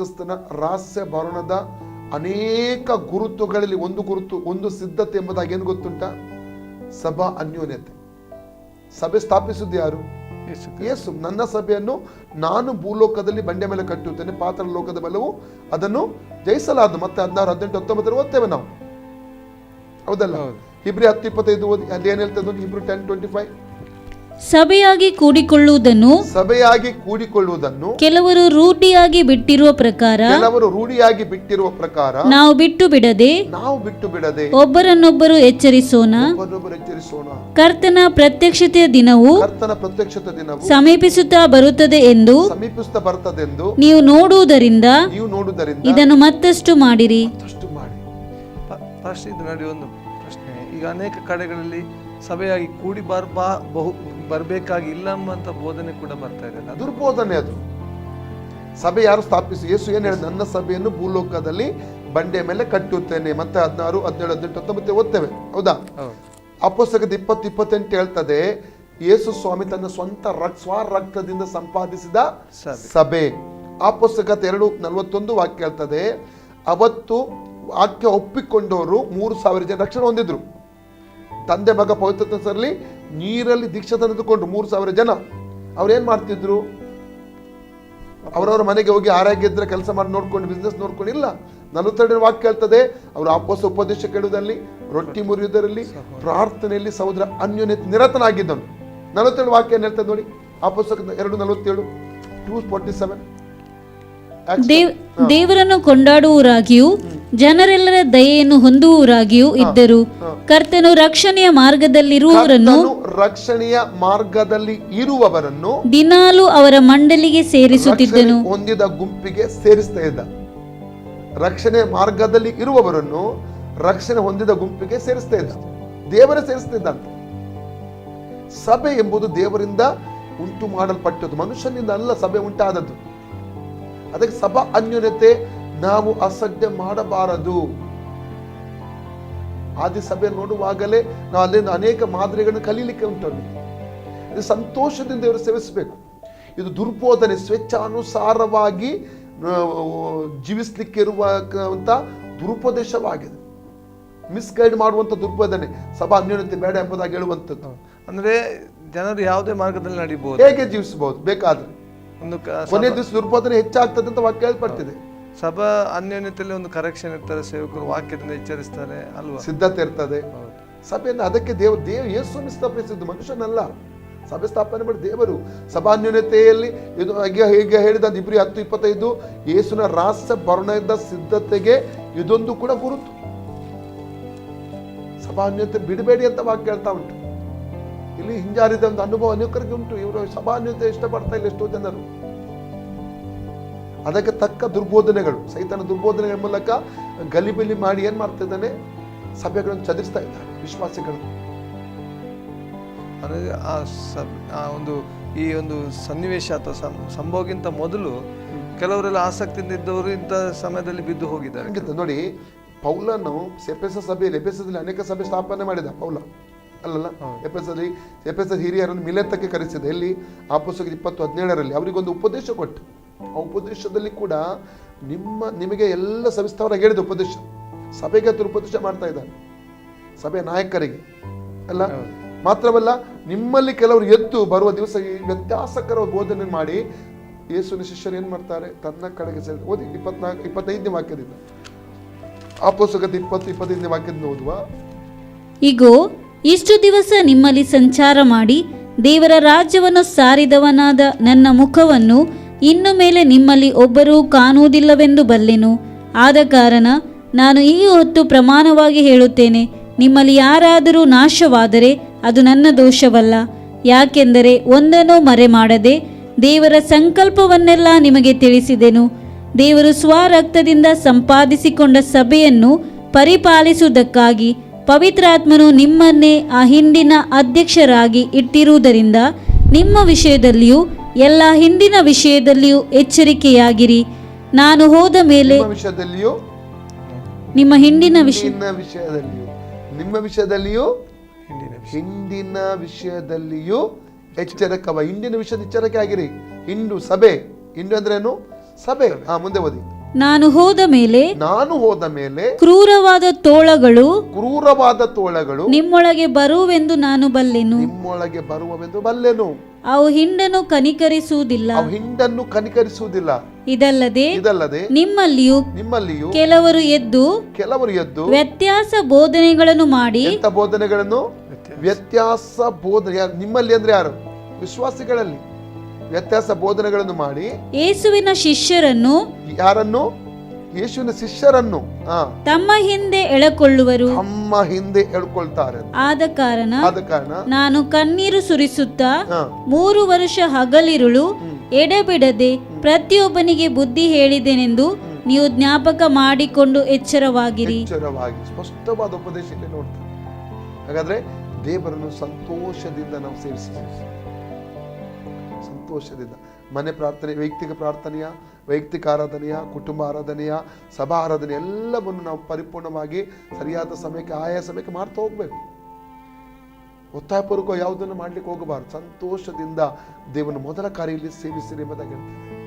ಕ್ರಿಸ್ತನ ರಹಸ್ಯ ಭರಣದ ಅನೇಕ ಗುರುತುಗಳಲ್ಲಿ ಒಂದು ಗುರುತು ಒಂದು ಸಿದ್ಧತೆ ಎಂಬುದಾಗಿ ಏನು ಗೊತ್ತುಂಟ? ಸಭಾ ಅನ್ಯೋನ್ಯತೆ. ಸಭೆ ಸ್ಥಾಪಿಸುವುದು ಯಾರು? ಯೇಸು ನನ್ನ ಸಭೆಯನ್ನು ನಾನು ಭೂಲೋಕದಲ್ಲಿ ಬಂಡೆ ಮೇಲೆ ಕಟ್ಟುತ್ತೇನೆ ಪಾತ್ರ ಲೋಕದ ಬಲವು ಅದನ್ನು ಜಯಿಸಲಾದ. ಮತ್ತೆ ಹದಿನಾರು ಹದಿನೆಂಟು ಹತ್ತೊಂಬತ್ತರ ಓದ್ತೇವೆ ನಾವು. ಹೌದಲ್ಲ? ಹೌದು. ಇಬ್ರಿ ಹತ್ತು ಇಪ್ಪತ್ತೈದು ಓದಿ ಅಲ್ಲಿ ಏನ್ ಹೇಳ್ತದೆ ಇಬ್ರು ಟೆನ್ ಟ್ವೆಂಟಿ ಫೈವ್ ಸಭೆಯಾಗಿ ಕೂಡಿಕೊಳ್ಳುವುದನ್ನು ಸಭೆಯಾಗಿ ಕೂಡಿಕೊಳ್ಳುವುದನ್ನು ಕೆಲವರು ರೂಢಿಯಾಗಿ ಬಿಟ್ಟಿರುವ ಪ್ರಕಾರ ಕೆಲವರು ರೂಢಿಯಾಗಿ ಬಿಟ್ಟಿರುವ ಪ್ರಕಾರ ನಾವು ಬಿಟ್ಟು ಬಿಡದೆ ನಾವು ಬಿಟ್ಟು ಬಿಡದೆ ಒಬ್ಬರನ್ನೊಬ್ಬರು ಎಚ್ಚರಿಸೋಣ. ಎಚ್ಚರಿಸೋಣ. ಕರ್ತನ ಪ್ರತ್ಯಕ್ಷತೆಯ ದಿನವು ಕರ್ತನ ಪ್ರತ್ಯಕ್ಷತೆ ದಿನವು ಸಮೀಪಿಸುತ್ತಾ ಬರುತ್ತದೆ ಎಂದು ಸಮೀಪಿಸುತ್ತಾ ಬರುತ್ತದೆ ಬರ್ತದೆಂದು ನೀವು ನೋಡುವುದರಿಂದ ನೀವು ನೋಡುವುದರಿಂದ ಇದನ್ನು ಮತ್ತಷ್ಟು ಮಾಡಿರಿ. ಮತ್ತಷ್ಟು ಮಾಡಿ. ಫಸ್ಟ್ ಒಂದು ಪ್ರಶ್ನೆ. ಈಗ ಅನೇಕ ಕಡೆಗಳಲ್ಲಿ ಸಭೆಯಾಗಿ ಕೂಡಿ ಬಾರ್ ಬಾ ಬಹು ಬರಬೇಕಾಗಿ ಅಂತ ಬೋಧನೆ ಕೂಡ ಬರ್ತಾ ಇದೆ ಅದು ದುರ್ಬೋಧನೆ ಅದು. ಸಭೆ ಯಾರು ಸ್ಥಾಪಿಸಿ ಯೇಸು ಏನು ಹೇಳಿದ? ನನ್ನ ಸಭೆಯನ್ನು ಭೂಲೋಕದಲ್ಲಿ ಬಂಡೆ ಮೇಲೆ ಕಟ್ಟುತ್ತೇನೆ. ಮತ್ತೆ ಹದಿನಾರು ಹದಿನೇಳು ಹದಿನೆಂಟು ಹತ್ತೊಂಬತ್ತು ಓದ್ತೇವೆ. ಹೌದಾ? ಆ ಪುಸ್ತಕದ ಇಪ್ಪತ್ತು ಇಪ್ಪತ್ತೆಂಟು ಹೇಳ್ತದೆ ಯೇಸು ಸ್ವಾಮಿ ತನ್ನ ಸ್ವಂತ ರಕ್ ಸ್ವ ರಕ್ತದಿಂದ ಸಂಪಾದಿಸಿದ ಸಭೆ. ಆ ಪುಸ್ತಕದ ಎರಡು ನಲವತ್ತೊಂದು ವಾಕ್ಯ ಹೇಳ್ತದೆ ಅವತ್ತು ವಾಕ್ಯ ಒಪ್ಪಿಕೊಂಡವರು ಮೂರು ಸಾವಿರ ಜನ ರಕ್ಷಣೆ ಹೊಂದಿದ್ರು. ತಂದೆ ಮಗ ಪವಿತ್ರ ನೀರಲ್ಲಿ ದೀಕ್ಷೆ ತೆಗೆದುಕೊಂಡ್ರು ಮೂರು ಸಾವಿರ ಜನ ಅವ್ರು ಏನ್ ಮಾಡ್ತಿದ್ರು? ಅವರವ್ರ ಮನೆಗೆ ಹೋಗಿ ಆರೋಗ್ಯ ಇದ್ರೆ ಕೆಲಸ ಮಾಡಿ ನೋಡ್ಕೊಂಡು ಬಿಸ್ನೆಸ್ ನೋಡ್ಕೊಂಡು ಇಲ್ಲ. ನಲವತ್ತೆರಡನೇ ವಾಕ್ಯ ಹೇಳ್ತದೆ ಅವರು ಆಪೋಸ ಉಪದೇಶ ಕೇಳುವುದರಲ್ಲಿ ರೊಟ್ಟಿ ಮುರಿಯುವುದರಲ್ಲಿ ಪ್ರಾರ್ಥನೆಯಲ್ಲಿ ಸಹೋದರ ಅನ್ಯೋನ್ಯತೆ ನಿರತನಾಗಿದ್ದನು ನಲವತ್ತೆರಡು ವಾಕ್ಯ ಏನು ಹೇಳ್ತದೆ ನೋಡಿ? ಪುಸ್ತಕದ ಎರಡು ನಲವತ್ತೇಳು ಟೂ ಫೋರ್ಟಿ ಸೆವೆನ್ ದೇವರನ್ನು ಕೊಂಡಾಡುವರಾಗಿಯೂ ಜನರೆಲ್ಲರ ದಯೆಯನ್ನು ಹೊಂದುವರಾಗಿಯೂ ಇದ್ದರು. ಕರ್ತನು ರಕ್ಷಣೆಯ ಮಾರ್ಗದಲ್ಲಿರುವವರನ್ನು ರಕ್ಷಣೆಯ ಮಾರ್ಗದಲ್ಲಿ ಇರುವವರನ್ನು ದಿನಾಲು ಅವರ ಮಂಡಳಿಗೆ ಸೇರಿಸುತ್ತಿದ್ದನು. ಹೊಂದಿದ ಗುಂಪಿಗೆ ಸೇರಿಸ್ತಾ ಇದ್ದ. ರಕ್ಷಣೆ ಮಾರ್ಗದಲ್ಲಿ ಇರುವವರನ್ನು ರಕ್ಷಣೆ ಹೊಂದಿದ ಗುಂಪಿಗೆ ಸೇರಿಸ್ತಾ ಇದ್ದ. ದೇವರೇ ಸೇರಿಸ್ತಿದ್ದಂತೆ ಸಭೆ ಎಂಬುದು ದೇವರಿಂದ ಉಂಟು ಮಾಡಲ್ಪಟ್ಟದ್ದು ಮನುಷ್ಯನಿಂದ ಅಲ್ಲ ಸಭೆ ಉಂಟಾದದ್ದು. ಅದಕ್ಕೆ ಸಭಾ ಅನ್ಯೂನ್ಯತೆ ನಾವು ಅಸಡ್ಡೆ ಮಾಡಬಾರದು. ಆದಿ ಸಭೆ ನೋಡುವಾಗಲೇ ನಾವು ಅಲ್ಲಿಂದ ಅನೇಕ ಮಾದರಿಗಳನ್ನು ಕಲೀಲಿಕ್ಕೆ ಉಂಟು ಇದು ಸಂತೋಷದಿಂದ ಇವರು ಸೇವಿಸಬೇಕು. ಇದು ದುರ್ಬೋಧನೆ ಸ್ವೇಚ್ಛಾನುಸಾರವಾಗಿ ಜೀವಿಸಲಿಕ್ಕೆ ಜೀವಿಸ್ಲಿಕ್ಕೆ ಇರುವಂತ ದುರುಪದೇಶವಾಗಿದೆ. ಮಿಸ್ಗೈಡ್ ಮಾಡುವಂತ ದುರ್ಬೋಧನೆ. ಸಭಾ ಅನ್ಯೋನ್ಯತೆ ಬೇಡ ಎಂಬುದಾಗಿ ಹೇಳುವಂಥದ್ದು. ಅಂದ್ರೆ ಜನರು ಯಾವುದೇ ಮಾರ್ಗದಲ್ಲಿ ನಡೀಬಹುದು. ಹೇಗೆ ಜೀವಿಸಬಹುದು? ಬೇಕಾದ್ರೆ. ಒಂದು ಕೊನೆಯ ಕೊನೆ ದಿವಸ ದುರ್ಬೋಧನೆ ಹೆಚ್ಚಾಗ್ತದೆ ಅಂತ ವಾಕ್ಯ ಹೇಳ್ಪಡ್ತಿದೆ ಸಭಾ ಅನ್ಯೋನ್ಯತೆಯಲ್ಲಿ ಒಂದು ಕರೆಕ್ಷನ್ ಇರ್ತಾರೆ ಸೇವಕರು ವಾಕ್ಯದಿಂದ ಎಚ್ಚರಿಸ್ತಾರೆ ಅಲ್ವಾ? ಸಿದ್ಧತೆ ಇರ್ತದೆ. ಸಭೆಯನ್ನು ಅದಕ್ಕೆ ದೇವ ದೇವ್ ಯೇಸುವನ್ನು ಸ್ಥಾಪಿಸಿದ್ದು ಮನುಷ್ಯನಲ್ಲ. ಸಭೆ ಸ್ಥಾಪನೆ ಮಾಡಿ ದೇವರು. ಸಭಾನ್ಯೂನತೆಯಲ್ಲಿ ಇದು ಈಗ ಹೀಗೆ ಹೇಳಿದ ಇಬ್ರಿ ಹತ್ತು ಇಪ್ಪತ್ತೈದು ಯೇಸುನ ರಾಸ ಭರಣದ ಸಿದ್ಧತೆಗೆ ಇದೊಂದು ಕೂಡ ಗುರುತು. ಸಭಾನ್ಯತೆ ಬಿಡಬೇಡಿ ಅಂತ ವಾಕ್ಯ ಹೇಳ್ತಾ ಉಂಟು. ಇಲ್ಲಿ ಹಿಂಜಾರಿದ ಒಂದು ಅನುಭವ ಅನೇಕರಿಗೆ ಉಂಟು. ಇವರು ಸಭಾನ್ಯತೆ ಇಷ್ಟಪಡ್ತಾ ಇಲ್ಲ ಎಷ್ಟೋ ಜನರು. ಅದಕ್ಕೆ ತಕ್ಕ ದುರ್ಬೋಧನೆಗಳು ಸೈತನ ದುರ್ಬೋಧನೆಗಳ ಮೂಲಕ ಗಲಿಬಿಲಿ ಮಾಡಿ ಏನು ಮಾಡ್ತಾ ಇದ್ದಾನೆ? ಸಭೆಗಳನ್ನು ಚದುರಿಸ್ತಾ ಇದ್ದಾನೆ ವಿಶ್ವಾಸಿಗಳು ಅಂದರೆ ಆ ಆ ಒಂದು ಈ ಒಂದು ಸನ್ನಿವೇಶ ಅಥವಾ ಸಂಭವಕ್ಕಿಂತ ಮೊದಲು ಕೆಲವರೆಲ್ಲ ಆಸಕ್ತಿಯಿಂದ ಇದ್ದವರು ಇಂಥ ಸಮಯದಲ್ಲಿ ಬಿದ್ದು ಹೋಗಿದ್ದಾರೆ. ನೋಡಿ ಪೌಲನು ಸೆಪೆಸ ಸಭೆಯಲ್ಲಿ ಎಪೆಸದಲ್ಲಿ ಅನೇಕ ಸಭೆ ಸ್ಥಾಪನೆ ಮಾಡಿದ ಪೌಲ. ಅಲ್ಲಲ್ಲ? ಎಪೆಸಲ್ಲಿ ಎಪೆಸ ಹಿರಿಯರನ್ನು ಮಿಲೆತ್ತಕ್ಕೆ ಕರೆಸಿದ. ಎಲ್ಲಿ? ಆ ಪುಸ್ತಕ ಇಪ್ಪತ್ತು ಹದಿನೇಳರಲ್ಲಿ. ಅವರಿಗೊಂದು ಉಪದೇಶ ಕೊಟ್ಟು. ಆ ಉಪದೇಶದಲ್ಲಿ ಕೂಡ ನಿಮ್ಮ ನಿಮಗೆ ಎಲ್ಲ ಸವಿಸ್ತಾರವಾಗಿ ಹೇಳಿದ ಉಪದೇಶ. ಸಭೆಗೆ ಉಪದೇಶ ಮಾಡ್ತಾ ಇದ್ದಾನೆ ಸಭೆ ನಾಯಕರಿಗೆ. ಅಲ್ಲ? ಮಾತ್ರವಲ್ಲ ನಿಮ್ಮಲ್ಲಿ ಕೆಲವರು ಎದ್ದು ಬರುವ ದಿವಸ ಈ ವ್ಯತ್ಯಾಸಕರ ಬೋಧನೆ ಮಾಡಿ ಯೇಸುವಿನ ಶಿಷ್ಯರು ಏನ್ ಮಾಡ್ತಾರೆ? ತನ್ನ ಕಡೆಗೆ ಸೇರಿ ಓದಿ ಇಪ್ಪತ್ನಾಲ್ಕು ಇಪ್ಪತ್ತೈದನೇ ವಾಕ್ಯದಿಂದ. ಆ ಪುಸ್ತಕದ ಇಪ್ಪತ್ತು ಇಪ್ಪತ್ತೈದನೇ ವಾಕ್ಯದಿಂದ ಓದುವ. ಇಗೋ ಇಷ್ಟು ದಿವಸ ನಿಮ್ಮಲ್ಲಿ ಸಂಚಾರ ಮಾಡಿ ದೇವರ ರಾಜ್ಯವನ್ನು ಸಾರಿದವನಾದ ನನ್ನ ಮುಖವನ್ನು ಇನ್ನು ಮೇಲೆ ನಿಮ್ಮಲ್ಲಿ ಒಬ್ಬರೂ ಕಾಣುವುದಿಲ್ಲವೆಂದು ಬಲ್ಲೆನು. ಆದ ಕಾರಣ ನಾನು ಈ ಹೊತ್ತು ಪ್ರಮಾಣವಾಗಿ ಹೇಳುತ್ತೇನೆ, ನಿಮ್ಮಲ್ಲಿ ಯಾರಾದರೂ ನಾಶವಾದರೆ ಅದು ನನ್ನ ದೋಷವಲ್ಲ. ಯಾಕೆಂದರೆ ಒಂದನ್ನೂ ಮರೆ ಮಾಡದೆ ದೇವರ ಸಂಕಲ್ಪವನ್ನೆಲ್ಲ ನಿಮಗೆ ತಿಳಿಸಿದೆನು. ದೇವರು ಸ್ವರಕ್ತದಿಂದ ಸಂಪಾದಿಸಿಕೊಂಡ ಸಭೆಯನ್ನು ಪರಿಪಾಲಿಸುವುದಕ್ಕಾಗಿ ಪವಿತ್ರಾತ್ಮನು ನಿಮ್ಮನ್ನೇ ಆ ಹಿಂದಿನ ಅಧ್ಯಕ್ಷರಾಗಿ ಇಟ್ಟಿರುವುದರಿಂದ ನಿಮ್ಮ ವಿಷಯದಲ್ಲಿಯೂ ಎಲ್ಲ ಹಿಂದಿನ ವಿಷಯದಲ್ಲಿಯೂ ಎಚ್ಚರಿಕೆಯಾಗಿರಿ. ನಾನು ಹೋದ ಮೇಲೆ ನಿಮ್ಮ ವಿಷಯದಲ್ಲಿಯೂ ನಿಮ್ಮ ಹಿಂದಿನ ವಿಷಯ ವಿಷಯದಲ್ಲಿಯೂ ನಿಮ್ಮ ವಿಷಯದಲ್ಲಿಯೂ ಹಿಂದಿನ ವಿಷಯ. ಹಿಂದಿನ ವಿಷಯದಲ್ಲಿಯೂ ಎಚ್ಚರಕವ ಹಿಂದಿನ ವಿಷಯದ ಎಚ್ಚರಿಕೆ ಆಗಿರಿ ಹಿಂಡು ಸಭೆ ಹಿಂಡು ಅಂದ್ರೇನು? ಸಭೆ. ಹಾ ಮುಂದೆ ಓದಿ. ನಾನು ಹೋದ ಮೇಲೆ ನಾನು ಹೋದ ಮೇಲೆ ಕ್ರೂರವಾದ ತೋಳಗಳು ಕ್ರೂರವಾದ ತೋಳಗಳು ನಿಮ್ಮೊಳಗೆ ಬರುವೆಂದು ನಾನು ಬಲ್ಲೆನು. ನಿಮ್ಮೊಳಗೆ ಬರುವವೆಂದು ಬಲ್ಲೆನು. ಅವು ಹಿಂಡನ್ನು ಕನಿಕರಿಸುವುದಿಲ್ಲ. ಅವು ಹಿಂಡನ್ನು ಕನಿಕರಿಸುವುದಿಲ್ಲ. ಇದಲ್ಲದೆ ಇದಲ್ಲದೆ ನಿಮ್ಮಲ್ಲಿಯೂ ನಿಮ್ಮಲ್ಲಿಯೂ ಕೆಲವರು ಎದ್ದು ಕೆಲವರು ಎದ್ದು ವ್ಯತ್ಯಾಸ ಬೋಧನೆಗಳನ್ನು ಮಾಡಿ. ಬೋಧನೆಗಳನ್ನು? ವ್ಯತ್ಯಾಸ ಬೋಧನೆ ನಿಮ್ಮಲ್ಲಿ ಅಂದ್ರೆ ಯಾರು? ವಿಶ್ವಾಸಿಗಳಲ್ಲಿ. ವ್ಯತ್ಯಾಸ ಬೋಧನೆಗಳನ್ನು ಮಾಡಿ ಯೇಸುವಿನ ಶಿಷ್ಯರನ್ನು ಯಾರನ್ನು? ಯೇಸುವಿನ ಶಿಷ್ಯರನ್ನು. ತಮ್ಮ ಹಿಂದೆ ಎಳಕೊಳ್ಳುವರು. ತಮ್ಮ ಹಿಂದೆ ಎಳ್ಕೊಳ್ತಾರೆ ಆದ ಕಾರಣ ಆದ ಕಾರಣ ನಾನು ಕಣ್ಣೀರು ಸುರಿಸುತ್ತಾ ಮೂರು ವರ್ಷ ಹಗಲಿರುಳು ಎಡೆಬಿಡದೆ ಪ್ರತಿಯೊಬ್ಬನಿಗೆ ಬುದ್ಧಿ ಹೇಳಿದೆನೆಂದು ನೀವು ಜ್ಞಾಪಕ ಮಾಡಿಕೊಂಡು ಎಚ್ಚರವಾಗಿರಿ. ಎಚ್ಚರವಾಗಿ ಸ್ಪಷ್ಟವಾದ ಉಪದೇಶ ನೋಡ್ತಾರೆ ಹಾಗಾದ್ರೆ ದೇವರನ್ನು ಸಂತೋಷದಿಂದ ನಾವು ಸೇವಿಸಬೇಕು ಸಂತೋಷದಿಂದ. ಮನೆ ಪ್ರಾರ್ಥನೆ, ವೈಯಕ್ತಿಕ ಪ್ರಾರ್ಥನೆಯ, ವೈಯಕ್ತಿಕ ಆರಾಧನೆಯ, ಕುಟುಂಬ ಆರಾಧನೆಯ, ಸಭಾ ಆರಾಧನೆ ಎಲ್ಲವನ್ನು ನಾವು ಪರಿಪೂರ್ಣವಾಗಿ ಸರಿಯಾದ ಸಮಯಕ್ಕೆ ಆಯಾ ಸಮಯಕ್ಕೆ ಮಾಡ್ತಾ ಹೋಗ್ಬೇಕು. ಒತ್ತಾಯಪೂರ್ವಕ ಯಾವುದನ್ನು ಮಾಡ್ಲಿಕ್ಕೆ ಹೋಗಬಾರ್ದು. ಸಂತೋಷದಿಂದ ದೇವನ ಮೊದಲ ಕಾರ್ಯದಲ್ಲಿ ಸೇವಿಸಿರಿ ಎಂಬುದಾಗಿ ಹೇಳ್ತಾರೆ